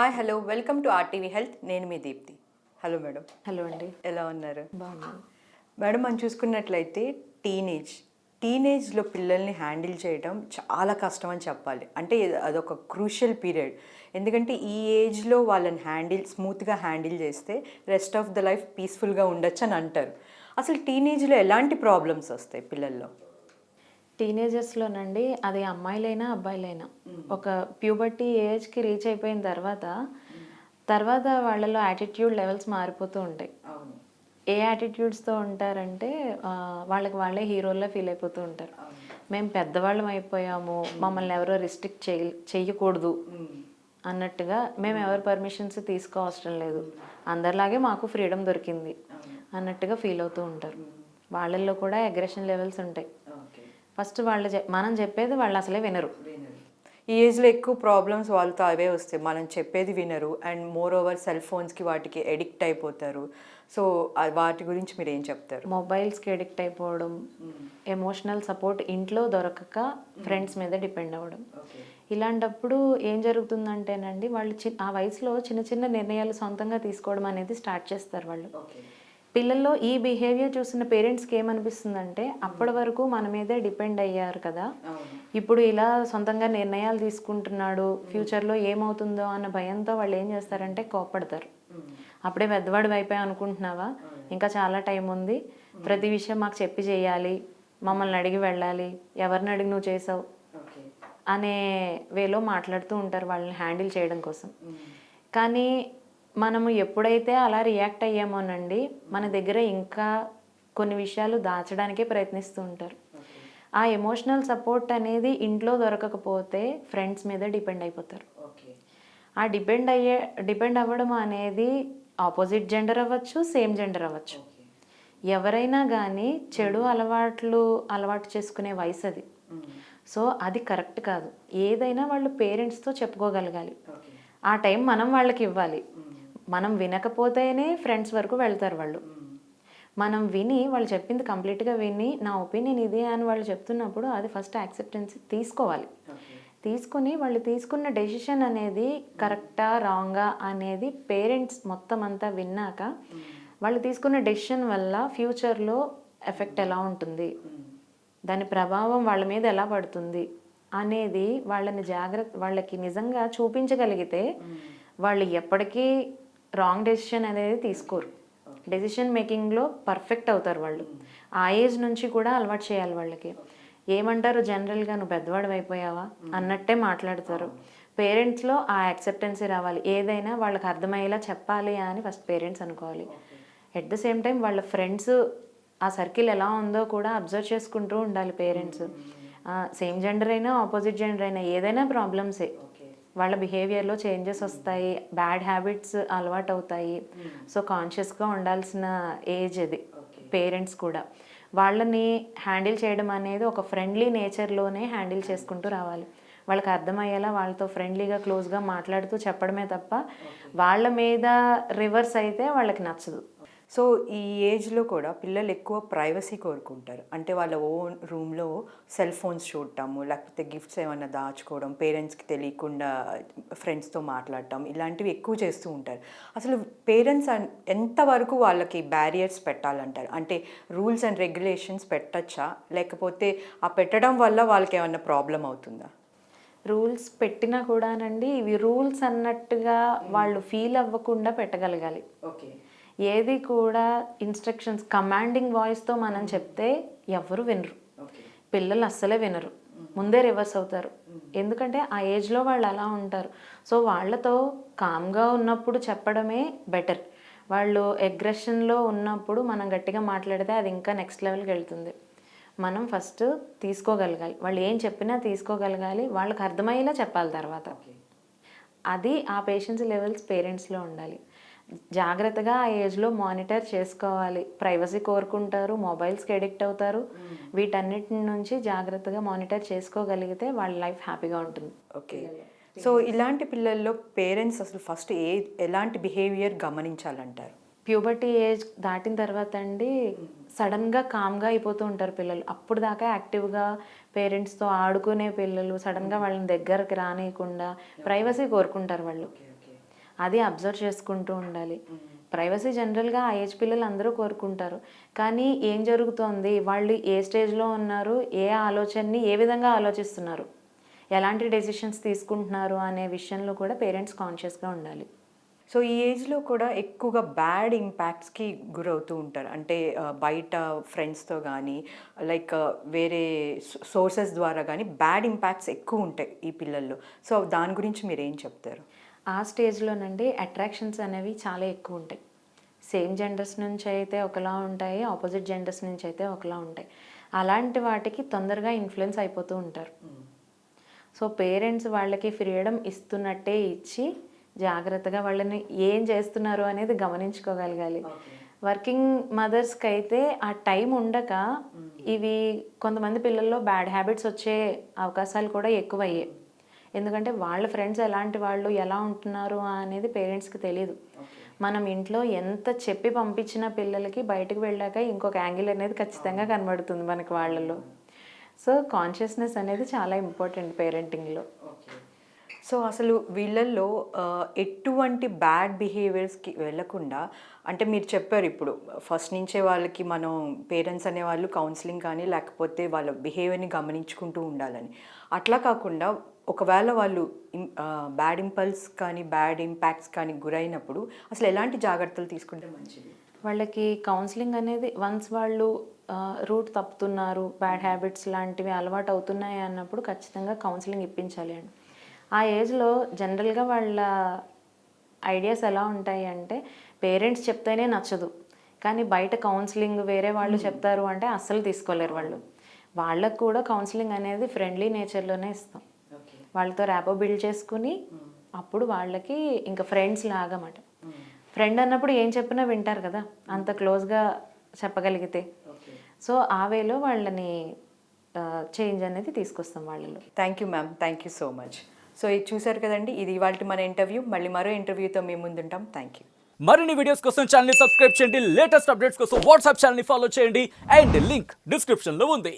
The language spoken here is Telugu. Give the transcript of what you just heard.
Hi hello welcome to RTV health నేను మీ దీప్తి. హలో మేడం హలో అండి. ఎలా ఉన్నారు? బాగున్నాను మేడం మనం చూసుకున్నట్లయితే టీనేజ్ టీనేజ్లో పిల్లల్ని హ్యాండిల్ చేయడం చాలా కష్టం అని చెప్పాలి. అంటే అదొక క్రూషియల్ పీరియడ్ ఎందుకంటే ఈ ఏజ్లో వాళ్ళని హ్యాండిల్ స్మూత్గా హ్యాండిల్ చేస్తే రెస్ట్ ఆఫ్ ద లైఫ్ పీస్ఫుల్గా ఉండొచ్చు అని అంటారు. అసలు టీనేజ్లో ఎలాంటి ప్రాబ్లమ్స్ వస్తాయి పిల్లల్లో? టీనేజర్స్లోనండి అది అమ్మాయిలైనా అబ్బాయిలైనా. ఒక ప్యూబర్టీ ఏజ్కి రీచ్ అయిపోయిన తర్వాత తర్వాత వాళ్ళలో యాటిట్యూడ్ లెవెల్స్ మారిపోతూ ఉంటాయి. ఏ యాటిట్యూడ్స్తో ఉంటారంటే వాళ్ళకి వాళ్ళే హీరోల్లా ఫీల్ అయిపోతూ ఉంటారు. మేము పెద్దవాళ్ళం అయిపోయాము మమ్మల్ని ఎవరో రిస్ట్రిక్ట్ చేయ చెయ్యకూడదు. అన్నట్టుగా మేము. ఎవరి పర్మిషన్స్ తీసుకోవసరం లేదు. అందరిలాగే మాకు ఫ్రీడమ్ దొరికింది. అన్నట్టుగా ఫీల్ అవుతూ ఉంటారు. వాళ్ళల్లో కూడా అగ్రెషన్ లెవెల్స్ ఉంటాయి. ఫస్ట్ వాళ్ళు మనం చెప్పేది వాళ్ళు అసలే వినరు. ఈ ఏజ్లో ఎక్కువ ప్రాబ్లమ్స్ వాళ్ళతో అవే వస్తాయి. మనం చెప్పేది వినరు. అండ్ మోర్ ఓవర్ సెల్ ఫోన్స్కి వాటికి ఎడిక్ట్ అయిపోతారు. సో వాటి గురించి మీరు ఏం చెప్తారు? మొబైల్స్కి అడిక్ట్ అయిపోవడం ఎమోషనల్ సపోర్ట్ ఇంట్లో దొరకక ఫ్రెండ్స్ మీద డిపెండ్ అవ్వడం. ఇలాంటప్పుడు ఏం జరుగుతుందంటేనండి వాళ్ళు చి ఆ వయసులో చిన్న చిన్న నిర్ణయాలు సొంతంగా తీసుకోవడం అనేది స్టార్ట్ చేస్తారు వాళ్ళు. పిల్లల్లో ఈ బిహేవియర్ చూసిన పేరెంట్స్కి ఏమనిపిస్తుందంటే అప్పటి వరకు మన మీదే డిపెండ్ అయ్యారు కదా. ఇప్పుడు ఇలా సొంతంగా నిర్ణయాలు తీసుకుంటున్నాడు ఫ్యూచర్లో ఏమవుతుందో అన్న భయంతో వాళ్ళు ఏం చేస్తారంటే కోప్పడతారు. అప్పుడే పెద్దవాడు అయిపోయా అనుకుంటున్నావా? ఇంకా చాలా టైం ఉంది. ప్రతి విషయం మాకు చెప్పి చేయాలి. మమ్మల్ని అడిగి వెళ్ళాలి. ఎవరిని అడిగి నువ్వు చేసావు? అనే వేలో మాట్లాడుతూ ఉంటారు వాళ్ళని హ్యాండిల్ చేయడం కోసం. కానీ మనము ఎప్పుడైతే అలా రియాక్ట్ అయ్యామోనండి మన దగ్గర ఇంకా కొన్ని విషయాలు దాచడానికే ప్రయత్నిస్తూ ఉంటారు. ఆ ఎమోషనల్ సపోర్ట్ అనేది ఇంట్లో దొరకకపోతే ఫ్రెండ్స్ మీద డిపెండ్ అయిపోతారు. ఆ డిపెండ్ అయ్యే డిపెండ్ అవ్వడం అనేది ఆపోజిట్ జెండర్ అవ్వచ్చు సేమ్ జెండర్ అవ్వచ్చు. ఎవరైనా కానీ చెడు అలవాట్లు అలవాటు చేసుకునే వయసు అది. సో అది కరెక్ట్ కాదు. ఏదైనా వాళ్ళు పేరెంట్స్తో చెప్పుకోగలగాలి. ఆ టైం మనం వాళ్ళకి ఇవ్వాలి. మనం వినకపోతేనే ఫ్రెండ్స్ వరకు వెళ్తారు వాళ్ళు. మనం విని వాళ్ళు చెప్పింది కంప్లీట్గా విని నా ఒపీనియన్ ఇదే అని వాళ్ళు చెప్తున్నప్పుడు అది ఫస్ట్ యాక్సెప్టెన్స్ తీసుకోవాలి. తీసుకుని వాళ్ళు తీసుకున్న డెసిషన్ అనేది కరెక్టా రాంగా అనేది పేరెంట్స్ మొత్తం అంతా విన్నాక వాళ్ళు తీసుకున్న డెసిషన్ వల్ల ఫ్యూచర్లో ఎఫెక్ట్ ఎలా ఉంటుంది? దాని ప్రభావం వాళ్ళ మీద ఎలా పడుతుంది? అనేది వాళ్ళని జాగ్రత్త వాళ్ళకి నిజంగా చూపించగలిగితే వాళ్ళు ఎప్పటికీ రాంగ్ డెసిషన్ అనేది తీసుకోరు. డెసిషన్ మేకింగ్లో పర్ఫెక్ట్ అవుతారు వాళ్ళు. ఆ ఏజ్ నుంచి కూడా అలవాటు చేయాలి వాళ్ళకి. ఏమంటారు? జనరల్గా నువ్వు పెద్దవాడు అయిపోయావా? అన్నట్టే మాట్లాడతారు. పేరెంట్స్లో ఆ యాక్సెప్టెన్సీ రావాలి. ఏదైనా వాళ్ళకి అర్థమయ్యేలా చెప్పాలి అని ఫస్ట్ పేరెంట్స్ అనుకోవాలి. ఎట్ ద సేమ్ టైం వాళ్ళ ఫ్రెండ్స్ ఆ సర్కిల్ ఎలా ఉందో కూడా అబ్జర్వ్ చేసుకుంటూ ఉండాలి పేరెంట్స్. సేమ్ జెండర్ అయినా ఆపోజిట్ జెండర్ అయినా ఏదైనా ప్రాబ్లమ్సే వాళ్ళ బిహేవియర్లో చేంజెస్ వస్తాయి బ్యాడ్ హ్యాబిట్స్ అలవాటు అవుతాయి సో కాన్షియస్గా ఉండాల్సిన ఏజ్ అది. పేరెంట్స్ కూడా. వాళ్ళని హ్యాండిల్ చేయడం అనేది ఒక ఫ్రెండ్లీ నేచర్లోనే హ్యాండిల్ చేసుకుంటూ రావాలి. వాళ్ళకి అర్థమయ్యేలా వాళ్ళతో ఫ్రెండ్లీగా క్లోజ్గా మాట్లాడుతూ చెప్పడమే తప్ప వాళ్ళ మీద రివర్స్ అయితే వాళ్ళకి నచ్చదు. సో ఈ ఏజ్లో కూడా పిల్లలు ఎక్కువ ప్రైవసీ కోరుకుంటారు. అంటే వాళ్ళ ఓన్ రూమ్లో సెల్ ఫోన్స్ చూడటము లేకపోతే గిఫ్ట్స్ ఏమైనా దాచుకోవడం పేరెంట్స్కి తెలియకుండా ఫ్రెండ్స్తో మాట్లాడటం ఇలాంటివి ఎక్కువ చేస్తూ ఉంటారు. అసలు పేరెంట్స్ ఎంతవరకు వాళ్ళకి బ్యారియర్స్ పెట్టాలంటారు? అంటే రూల్స్ అండ్ రెగ్యులేషన్స్ పెట్టచ్చా? లేకపోతే ఆ పెట్టడం వల్ల వాళ్ళకి ఏమైనా ప్రాబ్లం అవుతుందా? రూల్స్ పెట్టినా కూడానండి ఇవి రూల్స్ అన్నట్టుగా వాళ్ళు ఫీల్ అవ్వకుండా పెట్టగలగాలి. ఓకే. ఏది కూడా ఇన్స్ట్రక్షన్స్ కమాండింగ్ వాయిస్తో మనం చెప్తే ఎవరు వినరు. పిల్లలు అస్సలే వినరు. ముందే రివర్స్ అవుతారు. ఎందుకంటే ఆ ఏజ్లో వాళ్ళు అలా ఉంటారు. సో వాళ్ళతో కామ్గా ఉన్నప్పుడు చెప్పడమే బెటర్ వాళ్ళు అగ్రెషన్లో ఉన్నప్పుడు మనం గట్టిగా మాట్లాడితే అది ఇంకా నెక్స్ట్ లెవెల్కి వెళ్తుంది. మనం ఫస్ట్ తీసుకోగలగాలి. వాళ్ళు ఏం చెప్పినా తీసుకోగలగాలి. వాళ్ళకి అర్థమయ్యేలా చెప్పాలి తర్వాత. అది ఆ పేషెన్స్ లెవెల్స్ పేరెంట్స్లో ఉండాలి. జాగ్రత్తగా ఆ ఏజ్లో మానిటర్ చేసుకోవాలి. ప్రైవసీ కోరుకుంటారు మొబైల్స్కి ఎడిక్ట్ అవుతారు. వీటన్నిటి నుంచి జాగ్రత్తగా మానిటర్ చేసుకోగలిగితే వాళ్ళ లైఫ్ హ్యాపీగా ఉంటుంది. ఓకే. సో ఇలాంటి పిల్లల్లో పేరెంట్స్ అసలు ఫస్ట్ ఏ ఎలాంటి బిహేవియర్ గమనించాలంటారు? ప్యూబర్టీ ఏజ్ దాటిన తర్వాత అండి సడన్గా కామ్గా అయిపోతూ ఉంటారు పిల్లలు. అప్పుడు దాకా యాక్టివ్గా పేరెంట్స్తో ఆడుకునే పిల్లలు సడన్గా వాళ్ళని దగ్గరకు రానియకుండా ప్రైవసీ కోరుకుంటారు వాళ్ళు. అది అబ్జర్వ్ చేసుకుంటూ ఉండాలి. ప్రైవసీ జనరల్గా ఆ ఏజ్ పిల్లలు అందరూ కోరుకుంటారు. కానీ ఏం జరుగుతోంది? వాళ్ళు ఏ స్టేజ్లో ఉన్నారు? ఏ ఆలోచనని ఏ విధంగా ఆలోచిస్తున్నారు? ఎలాంటి డెసిషన్స్ తీసుకుంటున్నారు అనే విషయంలో కూడా పేరెంట్స్ కాన్షియస్గా ఉండాలి. సో ఈ ఏజ్లో కూడా ఎక్కువగా బ్యాడ్ ఇంపాక్ట్స్కి గురవుతూ ఉంటారు. అంటే బయట ఫ్రెండ్స్తో కానీ లైక్ వేరే సోర్సెస్ ద్వారా కానీ బ్యాడ్ ఇంపాక్ట్స్ ఎక్కువ ఉంటాయి ఈ పిల్లల్లో. సో దాని గురించి మీరు ఏం చెప్తారు? ఆ స్టేజ్లోనండి అట్రాక్షన్స్ అనేవి చాలా ఎక్కువ ఉంటాయి. సేమ్ జెండర్స్ నుంచి అయితే ఒకలా ఉంటాయి ఆపోజిట్ జెండర్స్ నుంచి అయితే ఒకలా ఉంటాయి. అలాంటి వాటికి తొందరగా ఇన్ఫ్లుయెన్స్ అయిపోతూ ఉంటారు. సో పేరెంట్స్ వాళ్ళకి ఫ్రీడమ్ ఇస్తున్నట్టే ఇచ్చి జాగ్రత్తగా వాళ్ళని ఏం చేస్తున్నారు అనేది గమనించుకోగలగాలి. వర్కింగ్ మదర్స్కి అయితే ఆ టైం ఉండక ఇవి కొంతమంది పిల్లల్లో బ్యాడ్ హ్యాబిట్స్ వచ్చే అవకాశాలు కూడా ఎక్కువయ్యాయి. ఎందుకంటే వాళ్ళ ఫ్రెండ్స్ ఎలాంటి వాళ్ళు ఎలా ఉంటున్నారు అనేది పేరెంట్స్కి తెలియదు మనం ఇంట్లో ఎంత చెప్పి పంపించిన పిల్లలకి బయటకు వెళ్ళాక ఇంకొక యాంగిల్ అనేది ఖచ్చితంగా కనబడుతుంది మనకి వాళ్ళలో. సో కాన్షియస్నెస్ అనేది చాలా ఇంపార్టెంట్ పేరెంటింగ్లో. సో అసలు వీళ్ళల్లో ఎటువంటి బ్యాడ్ బిహేవియర్స్కి వెళ్ళకుండా అంటే మీరు చెప్పారు ఇప్పుడు ఫస్ట్ నుంచే వాళ్ళకి మనం పేరెంట్స్ అనేవాళ్ళు కౌన్సిలింగ్ కానీ లేకపోతే వాళ్ళ బిహేవియర్ని గమనించుకుంటూ ఉండాలని. అట్లా కాకుండా ఒకవేళ వాళ్ళు బ్యాడ్ ఇంపల్స్ కానీ బ్యాడ్ ఇంపాక్ట్స్ కానీ గురైనప్పుడు అసలు ఎలాంటి జాగ్రత్తలు తీసుకుంటే మంచిది? వాళ్ళకి కౌన్సిలింగ్ అనేది వన్స్ వాళ్ళు రూట్ తప్పుతున్నారు బ్యాడ్ హ్యాబిట్స్ లాంటివి అలవాటు అవుతున్నాయి అన్నప్పుడు ఖచ్చితంగా కౌన్సిలింగ్ ఇప్పించాలి అండి. ఆ ఏజ్లో జనరల్గా వాళ్ళ ఐడియాస్ ఎలా ఉంటాయి అంటే పేరెంట్స్ చెప్తేనే నచ్చదు. కానీ బయట కౌన్సిలింగ్ వేరే వాళ్ళు చెప్తారు అంటే అస్సలు తీసుకోలేరు వాళ్ళు. వాళ్ళకు కూడా కౌన్సిలింగ్ అనేది ఫ్రెండ్లీ నేచర్లోనే ఇస్తాం. వాళ్ళతో ర్యాపో బిల్డ్ చేసుకుని అప్పుడు వాళ్ళకి ఇంకా ఫ్రెండ్స్ లాగా మాట ఫ్రెండ్ అన్నప్పుడు ఏం చెప్పినా వింటారు కదా అంత క్లోజ్గా చెప్పగలిగితే. సో ఆ వేలో వాళ్ళని చేంజ్ అనేది తీసుకొస్తాం వాళ్ళలో. Thank you ma'am thank you so much so ఇది చూసారు కదండి ఇది ఇవాళ మన ఇంటర్వ్యూ మళ్ళీ మరో ఇంటర్వ్యూతో మేము ముందుంటాం థ్యాంక్ యూ మరిన్ని వీడియోస్ కోసం ఛానల్ సబ్స్క్రైబ్ చేయండి. లేటెస్ట్ అప్డేట్స్ కోసం వాట్సాప్ ఛానల్ ఫాలో చేయండి. అండ్ లింక్ డిస్క్రిప్షన్లో ఉంది.